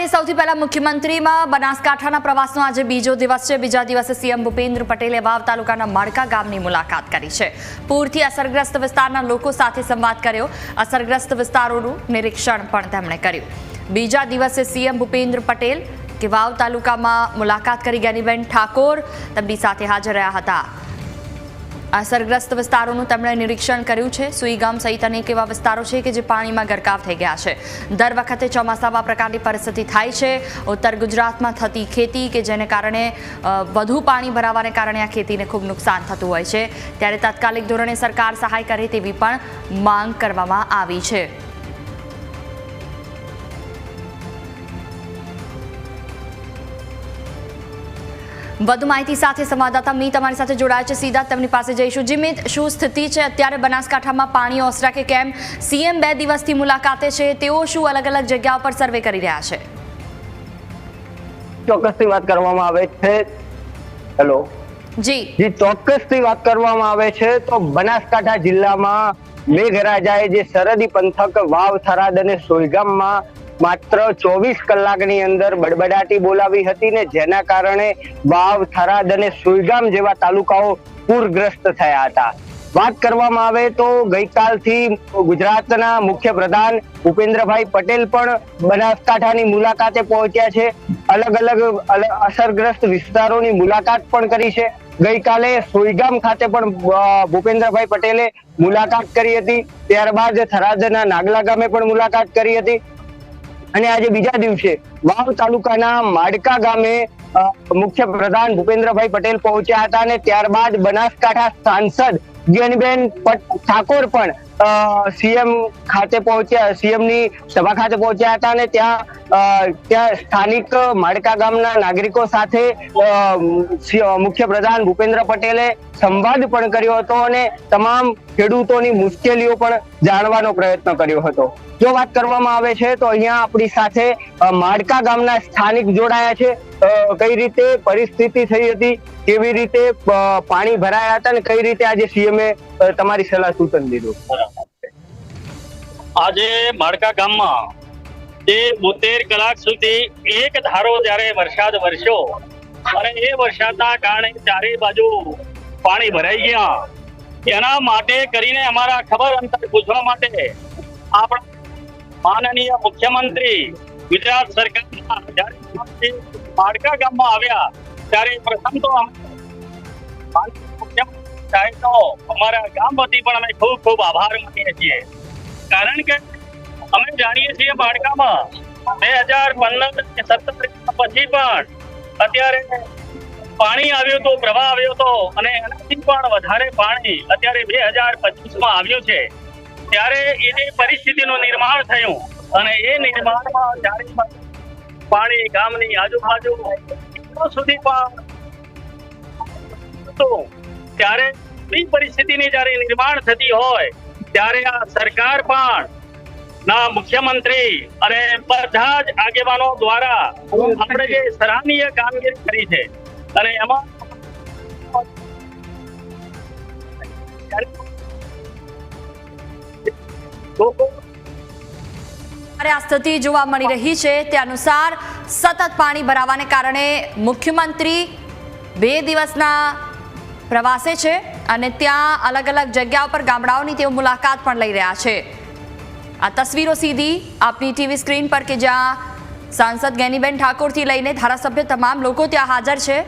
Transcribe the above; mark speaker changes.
Speaker 1: કરીએ સૌથી પહેલા મુખ્યમંત્રીમાં બનાસકાંઠાના પ્રવાસનો આજે બીજો દિવસ છે. બીજા દિવસે સીએમ ભૂપેન્દ્ર પટેલે વાવ તાલુકાના માળકા ગામની મુલાકાત કરી છે. પૂરથી અસરગ્રસ્ત વિસ્તારના લોકો સાથે સંવાદ કર્યો. અસરગ્રસ્ત વિસ્તારોનું નિરીક્ષણ પણ તેમણે કર્યું. બીજા દિવસે સીએમ ભૂપેન્દ્ર પટેલ કે વાવ તાલુકામાં મુલાકાત કરી જ્ઞાનીબેન ઠાકોર તેમની સાથે હાજર રહ્યા હતા. અસરગ્રસ્ત વિસ્તારોનું તેમણે નિરીક્ષણ કર્યું છે. સુઈગામ સહિત અનેક એવા વિસ્તારો છે કે જે પાણીમાં ગરકાવ થઈ ગયા છે. દર વખતે ચોમાસામાં પ્રકારની પરિસ્થિતિ થાય છે. ઉત્તર ગુજરાતમાં થતી ખેતી કે જેને કારણે વધુ પાણી ભરાવાને કારણે આ ખેતીને ખૂબ નુકસાન થતું હોય છે. ત્યારે તાત્કાલિક ધોરણે સરકાર સહાય કરે તેવી પણ માંગ કરવામાં આવી છે. વધુ માહિતી સાથે સંવાદદાતા મી તમારી સાથે જોડાય છે. સીધા તેમની પાસે જઈશું. જીમિત શું સ્થિતિ છે? અત્યારે બનાસકાંઠામાં પાણી ઓસરા કે કેમ? સીએમ બે દિવસથી મુલાકાતે છે. તેઓ શું અલગ અલગ જગ્યાઓ પર સર્વે કરી રહ્યા છે?
Speaker 2: ચોક્કસથી વાત કરવામાં આવે છે. હેલો.
Speaker 1: જી.
Speaker 2: જે ચોક્કસથી વાત કરવામાં આવે છે. તો બનાસકાંઠા જિલ્લામાં મેઘરાજાએ જે સરહદી પંથક વાવ થરાદ અને સોયગામમાં માત્ર ચોવીસ કલાકની અંદર બડબડાટી બોલાવી હતી ને જેના કારણે વાવ, થરાદ અને સુઈગામ જેવા તાલુકાઓ પૂરગ્રસ્ત થયા હતા. વાત કરવામાં આવે તો ગઈકાલથી ગુજરાતના મુખ્ય પ્રધાન ભૂપેન્દ્રભાઈ પટેલ પણ બનાસકાંઠાની મુલાકાતે પહોંચ્યા છે. અલગ અલગ અસરગ્રસ્ત વિસ્તારોની મુલાકાત પણ કરી છે. ગઈકાલે સુઈગામ ખાતે પણ ભૂપેન્દ્રભાઈ પટેલે મુલાકાત કરી હતી. ત્યારબાદ થરાદના નાગલા ગામે પણ મુલાકાત કરી હતી. અને આજે બીજા દિવસે વાવ તાલુકાના માડકા ગામે મુખ્ય પ્રધાન ભૂપેન્દ્રભાઈ પટેલ પહોંચ્યા હતા અને ત્યારબાદ બનાસકાંઠા સાંસદ જ્ઞાનીબેન ઠાકોર પણ સીએમ ખાતે પહોંચ્યા સીએમની સભા ખાતે પહોંચ્યા હતા અને ત્યાં ત્યાં સ્થાનિક માળકા ગામના નાગરિકો સાથે મુખ્ય પ્રધાન ભૂપેન્દ્ર પટેલે સંવાદ પણ કર્યો હતો અને તમામ ખેડૂતોની મુશ્કેલીઓ પણ જાણવાનો પ્રયત્ન કર્યો હતો. જો વાત કરવામાં આવે છે, તો અહીંયા આપણી સાથે માળકા ગામના સ્થાનિક જોડાયા છે. કઈ રીતે પરિસ્થિતિ થઈ હતી, કેવી રીતે પાણી ભરાયા હતા અને કઈ રીતે આજે સીએમએ તમારી સલાહ સૂચન દીધું?
Speaker 3: આજે માળકા ગામમાં તે બોતેર કલાક સુધી એક ધારો જ્યારે વરસાદ વરસ્યો અને એ વરસાદના કારણે ચારે બાજુ પાણી ભરાઈ ગયા. એના માટે કરીને અમારા ખબર અંતર પૂછવા માટે આપણા માનનીય મુખ્યમંત્રી ગુજરાત સરકારના જ્યારે માળકા ગામમાં આવ્યા ત્યારે પ્રથમ તો મુખ્યમંત્રી સાહેબનો અમારા ગામ વતી પણ અમે ખૂબ ખૂબ આભાર માનીએ છીએ. કારણ કે અમે જાણીએ છીએ બાળકામાં બે હજાર પંદર સત્તર પછી પણ અત્યારે પાણી આવ્યું તો પ્રવાહ આવ્યો તો અને એનાથી પણ વધારે પાણી અત્યારે બે હજાર પચીસમાં આવ્યું છે. ત્યારે એની પરિસ્થિતિનું નિર્માણ થયું અને એ નિર્માણમાં ચારે પાણી ગામની આજુબાજુ સુધી પણ ત્યારે એ પરિસ્થિતિની જ્યારે નિર્માણ થતી હોય ત્યારે આ સરકાર પણ ના મુખ્યમંત્રી અને બધા જ આગેવાનો દ્વારા આપણે જે સરાહનીય કામગીરી કરી છે અને એમાં
Speaker 1: આ સ્થિતિ જોવા મળી રહી છે. તે અનુસાર સતત પાણી ભરાવાને કારણે મુખ્યમંત્રી બે દિવસના પ્રવાસે છે. અને ત્યાં અલગ અલગ જગ્યાઓ પર ગામડાઓની તેઓ મુલાકાત પણ લઈ રહ્યા છે. આ તસવીરો સીધી આપની ટીવી સ્ક્રીન પર કે જ્યાં સાંસદ જ્ઞાનીબેન ઠાકોરથી લઈને ધારાસભ્ય તમામ લોકો ત્યાં હાજર છે.